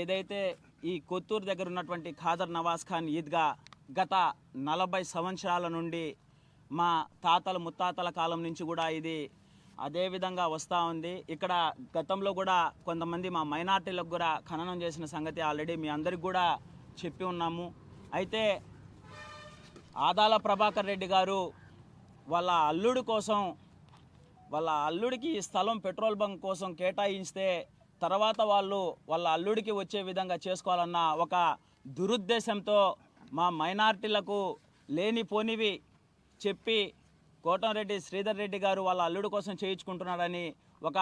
ఏదైతే ఈ కొత్తూరు దగ్గర ఉన్నటువంటి ఖాదర్ నవాజ్ ఖాన్ ఈద్గా గత నలభై సంవత్సరాల నుండి మా తాతల ముత్తాతల కాలం నుంచి కూడా ఇది అదేవిధంగా వస్తూ ఉంది. ఇక్కడ గతంలో కూడా కొంతమంది మా మైనార్టీలకు కూడా ఖననం చేసిన సంగతి ఆల్రెడీ మీ అందరికి కూడా చెప్పి ఉన్నాము. అయితే ఆదాల ప్రభాకర్ రెడ్డి గారు వాళ్ళ అల్లుడి కోసం వాళ్ళ అల్లుడికి ఈ స్థలం పెట్రోల్ బంక్ కోసం కేటాయిస్తే తర్వాత వాళ్ళు వాళ్ళ అల్లుడికి వచ్చే విధంగా చేసుకోవాలన్న ఒక దురుద్దేశంతో మా మైనార్టీలకు లేనిపోనివి చెప్పి కోటంరెడ్డి శ్రీధర్ రెడ్డి గారు వాళ్ళ అల్లుడు కోసం చేయించుకుంటున్నాడని ఒక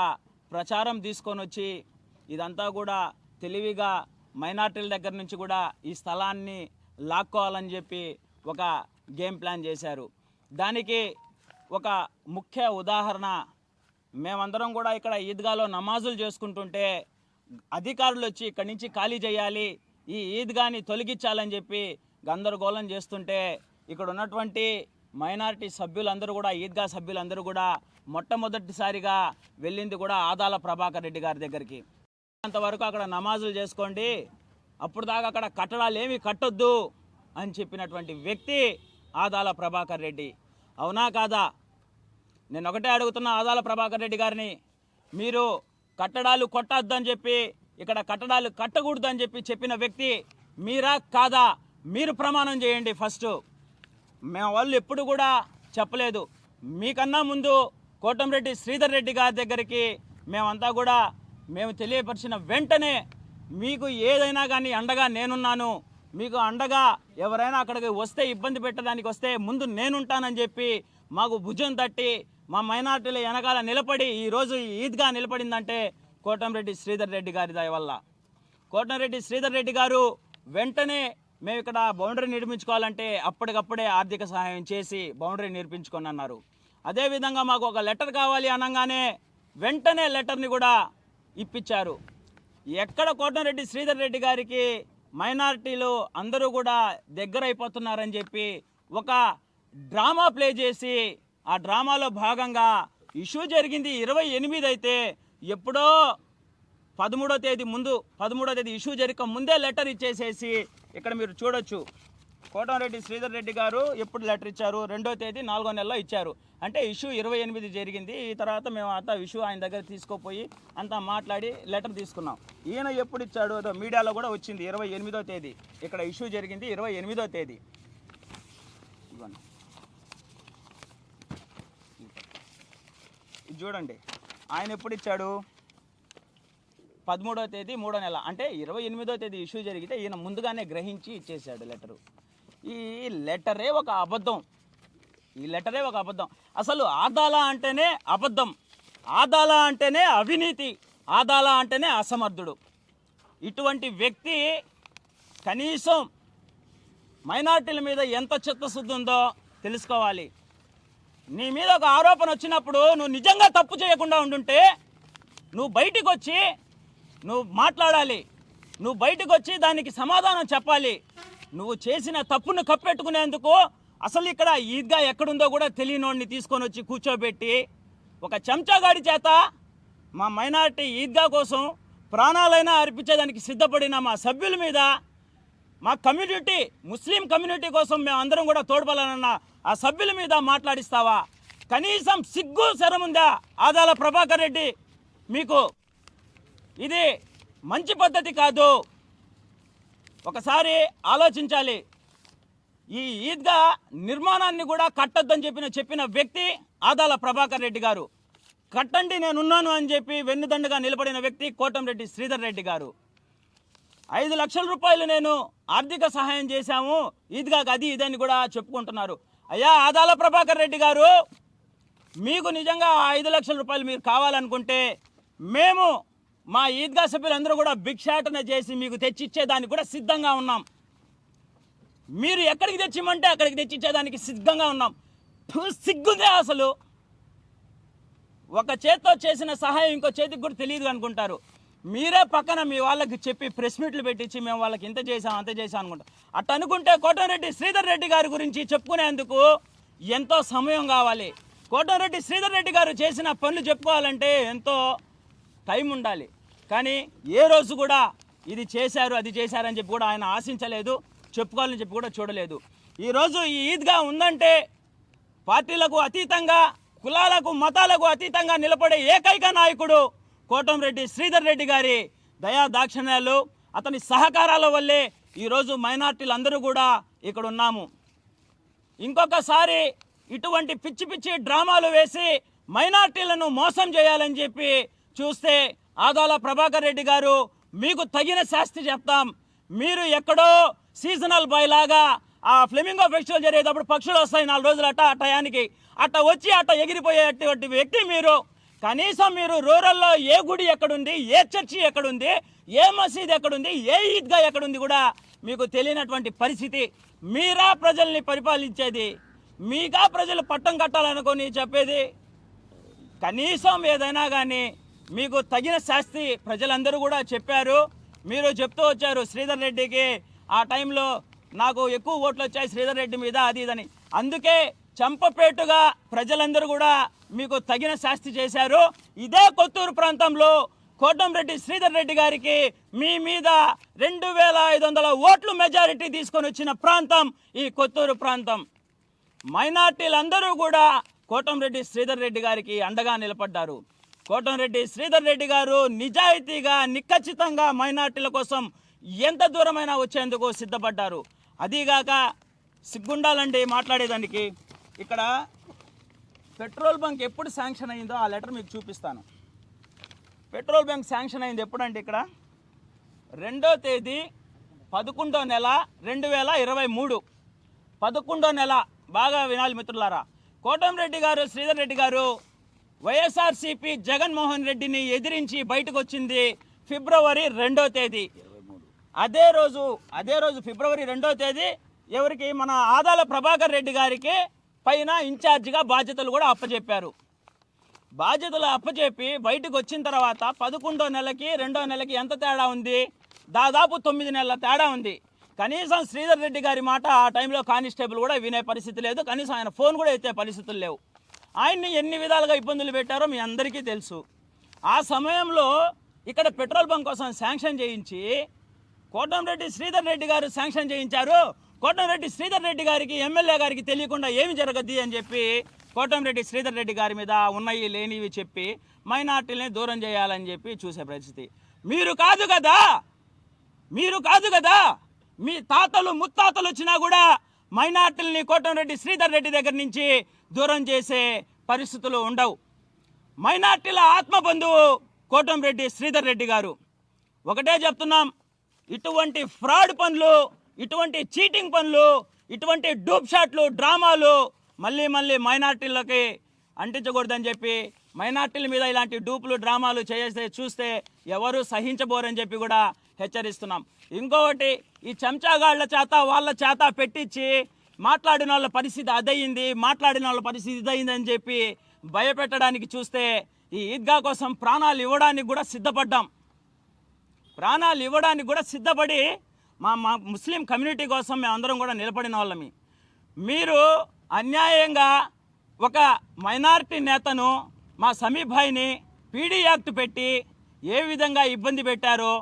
ప్రచారం తీసుకొని వచ్చి ఇదంతా కూడా తెలివిగా మైనార్టీల దగ్గర నుంచి కూడా ఈ స్థలాన్ని లాక్కోవాలని చెప్పి ఒక గేమ్ ప్లాన్ చేశారు. దానికి ఒక ముఖ్య ఉదాహరణ మేమందరం కూడా ఇక్కడ ఈద్గాలో నమాజులు చేసుకుంటుంటే అధికారులు వచ్చి ఇక్కడి నుంచి ఖాళీ చేయాలి ఈ ఈద్గాని తొలగించాలని చెప్పి గందరగోళం చేస్తుంటే ఇక్కడ ఉన్నటువంటి మైనారిటీ సభ్యులందరూ కూడా ఈద్గా సభ్యులందరూ కూడా మొట్టమొదటిసారిగా వెళ్ళింది కూడా ఆదాల ప్రభాకర్ రెడ్డి గారి దగ్గరికి. అంతవరకు అక్కడ నమాజులు చేసుకోండి అప్పుడు దాకా అక్కడ కట్టడాలు ఏమి కట్టొద్దు అని చెప్పినటువంటి వ్యక్తి ఆదాల ప్రభాకర్ రెడ్డి. అవునా కాదా? నేను ఒకటే అడుగుతున్న ఆదాల ప్రభాకర్ రెడ్డి గారిని. మీరు కట్టడాలు కొట్టద్దని చెప్పి ఇక్కడ కట్టడాలు కట్టకూడదని చెప్పి చెప్పిన వ్యక్తి మీరా కాదా? మీరు ప్రమాణం చేయండి ఫస్ట్. మేము వాళ్ళు ఎప్పుడు కూడా చెప్పలేదు. మీకన్నా ముందు కోటంరెడ్డి శ్రీధర్ రెడ్డి గారి దగ్గరికి మేమంతా కూడా మేము తెలియపరిచిన వెంటనే మీకు ఏదైనా కానీ అండగా నేనున్నాను. మీకు అండగా ఎవరైనా అక్కడికి వస్తే ఇబ్బంది పెట్టడానికి వస్తే ముందు నేనుంటానని చెప్పి మాకు భుజం తట్టి మా మైనార్టీలు వెనకాల నిలబడి ఈరోజు ఈద్గా నిలబడిందంటే కోటంరెడ్డి శ్రీధర్ రెడ్డి గారి దయ వల్ల. కోటంరెడ్డి శ్రీధర్ రెడ్డి గారు వెంటనే మేము ఇక్కడ బౌండరీ నిర్మించుకోవాలంటే అప్పటికప్పుడే ఆర్థిక సహాయం చేసి బౌండరీ నిర్మించుకొని అన్నారు అదేవిధంగా మాకు ఒక లెటర్ కావాలి అనగానే వెంటనే లెటర్ని కూడా ఇప్పించారు. ఎక్కడ కోటంరెడ్డి శ్రీధర్ రెడ్డి గారికి మైనారిటీలు అందరూ కూడా దగ్గర అయిపోతున్నారని చెప్పి ఒక డ్రామా ప్లే చేసి ఆ డ్రామాలో భాగంగా ఇష్యూ జరిగింది ఇరవై ఎనిమిది అయితే ఎప్పుడో పదమూడో తేదీ ముందు పదమూడో తేదీ ఇష్యూ జరిక ముందే లెటర్ ఇచ్చేసేసి ఇక్కడ మీరు చూడొచ్చు. కోటంరెడ్డి శ్రీధర్ రెడ్డి గారు ఎప్పుడు లెటర్ ఇచ్చారు? రెండో తేదీ నాలుగో నెలలో ఇచ్చారు. అంటే ఇష్యూ ఇరవై ఎనిమిది జరిగింది. ఈ తర్వాత మేము అంతా ఇష్యూ ఆయన దగ్గర తీసుకోపోయి అంతా మాట్లాడి లెటర్ తీసుకున్నాం. ఈయన ఎప్పుడు ఇచ్చాడు అదో మీడియాలో కూడా వచ్చింది ఇరవై ఎనిమిదో తేదీ. ఇక్కడ ఇష్యూ జరిగింది ఇరవై ఎనిమిదో తేదీ. ఇవ్వండి. ఇది చూడండి. ఆయన ఎప్పుడు ఇచ్చాడు? పదమూడవ తేదీ మూడో నెల. అంటే ఇరవై ఎనిమిదో తేదీ ఇష్యూ జరిగితే ఈయన ముందుగానే గ్రహించి ఇచ్చేసాడు లెటరు. ఈ లెటరే ఒక అబద్ధం. ఈ లెటరే ఒక అబద్ధం. అసలు ఆదాల అంటేనే అబద్ధం. ఆదాల అంటేనే అవినీతి. ఆదాల అంటేనే అసమర్థుడు. ఇటువంటి వ్యక్తి కనీసం మైనార్టీల మీద ఎంత చిత్తశుద్ధి ఉందో తెలుసుకోవాలి. నీ మీద ఒక ఆరోపణ వచ్చినప్పుడు నువ్వు నిజంగా తప్పు చేయకుండా ఉండుంటే నువ్వు బయటికి వచ్చి నువ్వు మాట్లాడాలి. నువ్వు బయటకు వచ్చి దానికి సమాధానం చెప్పాలి. నువ్వు చేసిన తప్పును కప్పెట్టుకునేందుకు అసలు ఇక్కడ ఈద్గా ఎక్కడుందో కూడా తెలియనోడిని తీసుకొని వచ్చి కూర్చోబెట్టి ఒక చెంచాగాడి చేత మా మైనార్టీ ఈద్గా కోసం ప్రాణాలైనా అర్పించేదానికి సిద్ధపడిన మా సభ్యుల మీద మా కమ్యూనిటీ ముస్లిం కమ్యూనిటీ కోసం మేము అందరం కూడా తోడ్పడాలన్న ఆ సభ్యుల మీద మాట్లాడిస్తావా? కనీసం సిగ్గు శరముందా ఆదాల ప్రభాకర్ రెడ్డి మీకు ఇది మంచి పద్ధతి కాదు. ఒకసారి ఆలోచించాలి. ఈ ఈద్గా నిర్మాణాన్ని కూడా కట్టొద్దని చెప్పిన చెప్పిన వ్యక్తి ఆదాల ప్రభాకర్ రెడ్డి గారు. కట్టండి నేనున్నాను అని చెప్పి వెన్నుదండగా నిలబడిన వ్యక్తి కోటంరెడ్డి శ్రీధర్ రెడ్డి గారు. ఐదు లక్షల రూపాయలు నేను ఆర్థిక సహాయం చేశాము. ఈద్గాకి అది ఇదని కూడా చెప్పుకుంటున్నారు. అయ్యా ఆదాల ప్రభాకర్ రెడ్డి గారు మీకు నిజంగా ఐదు లక్షల రూపాయలు మీరు కావాలనుకుంటే మేము మా ఈద్గా సభ్యులందరూ కూడా భిక్షాటన చేసి మీకు తెచ్చిచ్చేదానికి కూడా సిద్ధంగా ఉన్నాం. మీరు ఎక్కడికి తెచ్చిమంటే అక్కడికి తెచ్చిచ్చేదానికి సిద్ధంగా ఉన్నాం. సిగ్గుదే అసలు. ఒక చేత్తో చేసిన సహాయం ఇంకో చేతికి కూడా తెలియదు అనుకుంటారు. మీరే పక్కన మీ వాళ్ళకి చెప్పి ప్రెస్ మీట్లు పెట్టించి మేము వాళ్ళకి ఇంత చేసాం అంత చేసాం అనుకుంటాం. అట్ అనుకుంటే కోటంరెడ్డి శ్రీధర్ రెడ్డి గారి గురించి చెప్పుకునేందుకు ఎంతో సమయం కావాలి. కోటంరెడ్డి శ్రీధర్ రెడ్డి గారు చేసిన పనులు చెప్పుకోవాలంటే ఎంతో టైం ఉండాలి. కానీ ఏ రోజు కూడా ఇది చేశారు అది చేశారని చెప్పి కూడా ఆయన ఆశించలేదు చెప్పుకోవాలని చెప్పి కూడా చూడలేదు. ఈరోజు ఈ ఈద్గా ఉందంటే పార్టీలకు అతీతంగా కులాలకు మతాలకు అతీతంగా నిలబడే ఏకైక నాయకుడు కోటంరెడ్డి శ్రీధర్ రెడ్డి గారి దయా దాక్షిణ్యాలు అతని సహకారాల వల్లే ఈరోజు మైనార్టీలు అందరూ కూడా ఇక్కడ ఉన్నాము. ఇంకొకసారి ఇటువంటి పిచ్చి పిచ్చి డ్రామాలు వేసి మైనార్టీలను మోసం చేయాలని చెప్పి చూస్తే ఆదాల ప్రభాకర్ రెడ్డి గారు మీకు తగిన శాస్తి చెప్తాం. మీరు ఎక్కడో సీజనల్ బాయ్ లాగా ఆ ఫ్లెమింగో ఫెస్టివల్ జరిగేటప్పుడు పక్షులు వస్తాయి నాలుగు రోజులు అట్ట ఆ టయానికి అట్ట వచ్చి అట్ట ఎగిరిపోయేటువంటి వ్యక్తి మీరు. కనీసం మీరు రూరల్లో ఏ గుడి ఎక్కడుంది ఏ చర్చి ఎక్కడుంది ఏ మసీద్ ఎక్కడుంది ఏ ఈద్గా ఎక్కడుంది కూడా మీకు తెలియనటువంటి పరిస్థితి. మీరా ప్రజల్ని పరిపాలించేది. మీకా ప్రజలు పట్టం కట్టాలనుకొని చెప్పేది. కనీసం ఏదైనా కానీ మీకు తగిన శాస్తి ప్రజలందరూ కూడా చెప్పారు. మీరు చెప్తూ వచ్చారు శ్రీధర్ రెడ్డికి ఆ టైంలో నాకు ఎక్కువ ఓట్లు వచ్చాయి శ్రీధర్ రెడ్డి మీద అది ఇదని అందుకే చంపపేటుగా ప్రజలందరూ కూడా మీకు తగిన శాస్తి చేశారు. ఇదే కొత్తూరు ప్రాంతంలో కోటంరెడ్డి శ్రీధర్ రెడ్డి గారికి మీ మీద రెండు వేల ఐదు వందల ఓట్లు మెజారిటీ తీసుకొని వచ్చిన ప్రాంతం ఈ కొత్తూరు ప్రాంతం. మైనార్టీలందరూ కూడా కోటంరెడ్డి శ్రీధర్ రెడ్డి గారికి అండగా నిలబడ్డారు. కోటంరెడ్డి శ్రీధర్ రెడ్డి గారు నిజాయితీగా నిక్కచ్చితంగా మైనార్టీల కోసం ఎంత దూరమైనా వచ్చేందుకు సిద్ధపడ్డారు. అదీగాక సిగ్గుండాలండి మాట్లాడేదానికి. ఇక్కడ పెట్రోల్ బంక్ ఎప్పుడు శాంక్షన్ అయిందో ఆ లెటర్ మీకు చూపిస్తాను. పెట్రోల్ బంక్ శాంక్షన్ అయింది ఎప్పుడంటే ఇక్కడ? రెండో తేదీ పదకొండో నెల రెండు వేల ఇరవై మూడు. పదకొండో నెల బాగా వినాలి మిత్రులారా. కోటంరెడ్డి గారు శ్రీధర్ రెడ్డి గారు వైఎస్ఆర్సీపీ జగన్మోహన్ రెడ్డిని ఎదిరించి బయటకు వచ్చింది ఫిబ్రవరి రెండో తేదీ. అదే రోజు అదే రోజు ఫిబ్రవరి రెండో తేదీ ఎవరికి? మన ఆదాల ప్రభాకర్ రెడ్డి గారికి పైన ఇన్ఛార్జిగా బాధ్యతలు కూడా అప్పచెప్పారు బాధ్యతలు అప్పచెప్పి బయటకు వచ్చిన తర్వాత పదకొండో నెలకి రెండో నెలకి ఎంత తేడా ఉంది? దాదాపు తొమ్మిది నెలల తేడా ఉంది. కనీసం శ్రీధర్ రెడ్డి గారి మాట ఆ టైంలో కానిస్టేబుల్ కూడా వినే పరిస్థితి లేదు. కనీసం ఆయన ఫోన్ కూడా ఎత్తే పరిస్థితులు లేవు. ఆయన్ని ఎన్ని విధాలుగా ఇబ్బందులు పెట్టారో మీ అందరికీ తెలుసు. ఆ సమయంలో ఇక్కడ పెట్రోల్ బంక్ కోసం శాంక్షన్ చేయించి కోటంరెడ్డి శ్రీధర్ రెడ్డి గారు శాంక్షన్ చేయించారు. కోటంరెడ్డి శ్రీధర్ రెడ్డి గారికి ఎమ్మెల్యే గారికి తెలియకుండా ఏమి జరగద్ది అని చెప్పి కోటంరెడ్డి శ్రీధర్ రెడ్డి గారి మీద ఉన్నాయి లేనివి చెప్పి మైనార్టీలని దూరం చేయాలని చెప్పి చూసే పరిస్థితి. మీరు కాదు కదా! మీరు కాదు కదా! మీ తాతలు ముత్తాతలు వచ్చినా కూడా మైనార్టీలని కోటంరెడ్డి శ్రీధర్ రెడ్డి దగ్గర నుంచి దూరం చేసే పరిస్థితులు ఉండవు. మైనార్టీల ఆత్మబంధువు కోటంరెడ్డి శ్రీధర్ రెడ్డి గారు. ఒకటే చెప్తున్నాం ఇటువంటి ఫ్రాడ్ పనులు ఇటువంటి చీటింగ్ పనులు ఇటువంటి డూప్ షాట్లు డ్రామాలు మళ్ళీ మళ్ళీ మైనార్టీలకి అంటించకూడదని చెప్పి మైనార్టీల మీద ఇలాంటి డూపులు డ్రామాలు చేస్తే చూస్తే ఎవరు సహించబోరని చెప్పి కూడా హెచ్చరిస్తున్నాం. ఇంకొకటి ఈ చెంచాగాళ్ళ చేత వాళ్ళ చేత పెట్టించి మాట్లాడిన వాళ్ళ పరిస్థితి అదయింది మాట్లాడిన వాళ్ళ పరిస్థితి ఇదయిందని చెప్పి భయపెట్టడానికి చూస్తే ఈ ఈద్గా కోసం ప్రాణాలు ఇవ్వడానికి కూడా సిద్ధపడ్డాం. ప్రాణాలు ఇవ్వడానికి కూడా సిద్ధపడి మా మా ముస్లిం కమ్యూనిటీ కోసం మేము అందరం కూడా నిలబడిన వాళ్ళమి. మీరు అన్యాయంగా ఒక మైనారిటీ నేతను మా సమీభాయిని పీడీ యాక్ట్ పెట్టి ఏ విధంగా ఇబ్బంది పెట్టారో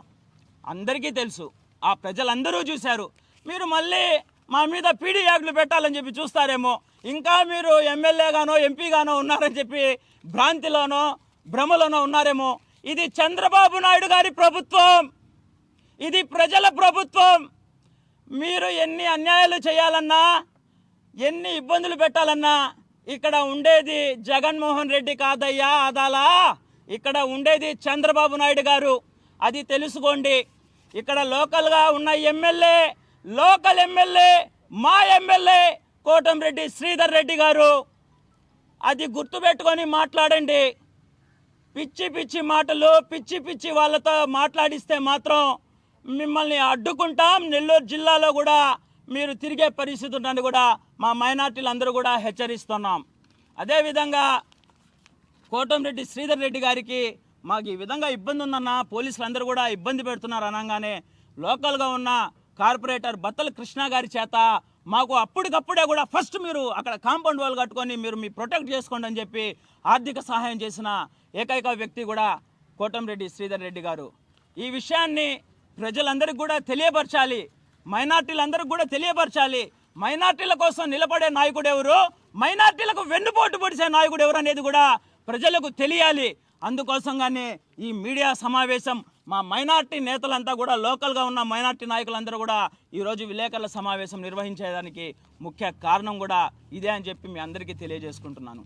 అందరికీ తెలుసు. ఆ ప్రజలందరూ చూశారు. మీరు మళ్ళీ మా మీద పీడీ యాక్ట్లు పెట్టాలని చెప్పి చూస్తారేమో. ఇంకా మీరు ఎమ్మెల్యేగానో ఎంపీగానో ఉన్నారని చెప్పి భ్రాంతిలోనో భ్రమలోనో ఉన్నారేమో. ఇది చంద్రబాబు నాయుడు గారి ప్రభుత్వం. ఇది ప్రజల ప్రభుత్వం. మీరు ఎన్ని అన్యాయాలు చేయాలన్నా ఎన్ని ఇబ్బందులు పెట్టాలన్నా ఇక్కడ ఉండేది జగన్మోహన్ రెడ్డి కాదయ్యా అదాలా ఇక్కడ ఉండేది చంద్రబాబు నాయుడు గారు. అది తెలుసుకోండి. ఇక్కడ లోకల్గా ఉన్న ఎమ్మెల్యే లోకల్ ఎమ్మెల్యే మా ఎమ్మెల్యే కోటంరెడ్డి శ్రీధర్ రెడ్డి గారు. అది గుర్తుపెట్టుకొని మాట్లాడండి. పిచ్చి పిచ్చి మాటలు పిచ్చి పిచ్చి వాళ్ళతో మాట్లాడిస్తే మాత్రం మిమ్మల్ని అడ్డుకుంటాం. నెల్లూరు జిల్లాలో కూడా మీరు తిరిగే పరిస్థితి ఉందని కూడా మా మైనార్టీలు అందరూ కూడా హెచ్చరిస్తున్నాం. అదేవిధంగా కోటంరెడ్డి శ్రీధర్ రెడ్డి గారికి మాకు ఈ విధంగా ఇబ్బంది ఉందన్న పోలీసులు అందరూ కూడా ఇబ్బంది పెడుతున్నారు అనగానే లోకల్గా ఉన్న కార్పొరేటర్ బత్తల కృష్ణ గారి చేత మాకు అప్పటికప్పుడే కూడా ఫస్ట్ మీరు అక్కడ కాంపౌండ్ వాల్ కట్టుకొని మీరు మీ ప్రొటెక్ట్ చేసుకోండి అని చెప్పి ఆర్థిక సహాయం చేసిన ఏకైక వ్యక్తి కూడా కోటంరెడ్డి శ్రీధర్ రెడ్డి గారు. ఈ విషయాన్ని ప్రజలందరికీ కూడా తెలియపరచాలి. మైనార్టీలందరికీ కూడా తెలియపరచాలి. మైనార్టీల కోసం నిలబడే నాయకుడు ఎవరు? మైనార్టీలకు వెన్నుపోటు పొడిచే నాయకుడు ఎవరు అనేది కూడా ప్రజలకు తెలియాలి. అందుకోసంగానే ఈ మీడియా సమావేశం మా మైనార్టీ నేతలంతా కూడా లోకల్గా ఉన్న మైనార్టీ నాయకులందరూ కూడా ఈరోజు విలేకరుల సమావేశం నిర్వహించేదానికి ముఖ్య కారణం కూడా ఇదే అని చెప్పి మీ అందరికీ తెలియజేసుకుంటున్నాను.